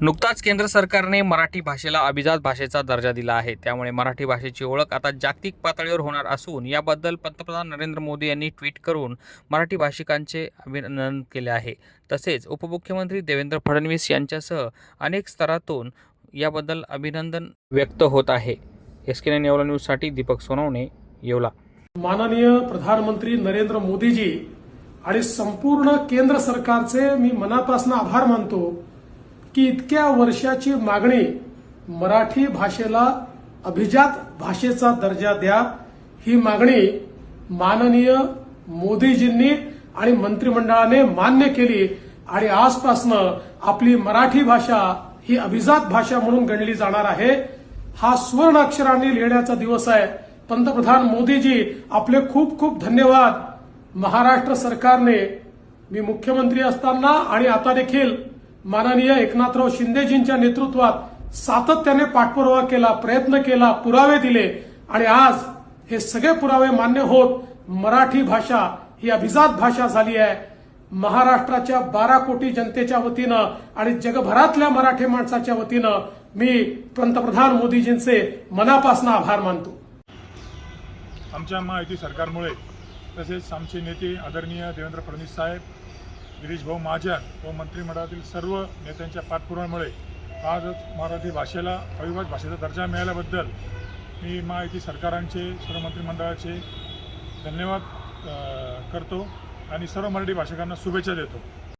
नुकताच केंद्र सरकारने मराठी भाषेला अभिजात भाषेचा दर्जा दिला आहे. त्यामुळे मराठी भाषेची ओळख आता जागतिक पातळीवर होणार असून याबद्दल पंतप्रधान नरेंद्र मोदी यांनी ट्विट करून मराठी भाषिकांचे अभिनंदन केले आहे. तसेच उपमुख्यमंत्री देवेंद्र फडणवीस यांच्यासह अनेक स्तरातून याबद्दल अभिनंदन व्यक्त होत आहे. एस के येवला न्यूजसाठी दीपक सोनवणे येवला. माननीय प्रधानमंत्री नरेंद्र मोदीजी आणि संपूर्ण केंद्र सरकारचे मी मनापासून आभार मानतो. की इतक्या वर्षाची मागणी मराठी भाषेला अभिजात भाषेचा दर्जा द्या ही मागणी माननीय मोदीजींनी आणि मंत्रिमंडळाने मान्य केली आणि आजपासनं आपली मराठी भाषा ही अभिजात भाषा म्हणून गणली जाणार आहे. हा सुवर्ण अक्षरांनी लिहिण्याचा दिवस आहे. पंतप्रधान मोदीजी आपले खूप खूप धन्यवाद. महाराष्ट्र सरकारने मी मुख्यमंत्री असताना आणि आता देखील माननीय एकनाथराव शिंदेजींच्या नेतृत्वात सातत्याने पाठपुरावा केला प्रयत्न केला पुरावे दिले. आणि आज हे सगळे पुरावे मान्य होत मराठी भाषा ही अभिजात भाषा झाली आहे. महाराष्ट्राच्या बारा कोटी जनतेच्या वतीनं आणि जगभरातल्या मराठी माणसाच्या वतीनं मी पंतप्रधान मोदीजींचे मनापासून आभार मानतो. आमच्या महायुती सरकारमुळे तसेच आमचे नेते आदरणीय देवेंद्र फडणवीस साहेब गिरीश भाऊ महाजन व मंत्रिमंडळातील सर्व नेत्यांच्या पाठपुराव्यामुळे आजच मराठी भाषेला अविभाज भाषेचा दर्जा मिळाल्याबद्दल मी महायुती सरकारांचे सर्व मंत्रिमंडळाचे धन्यवाद करतो आणि सर्व मराठी भाषिकांना शुभेच्छा देतो.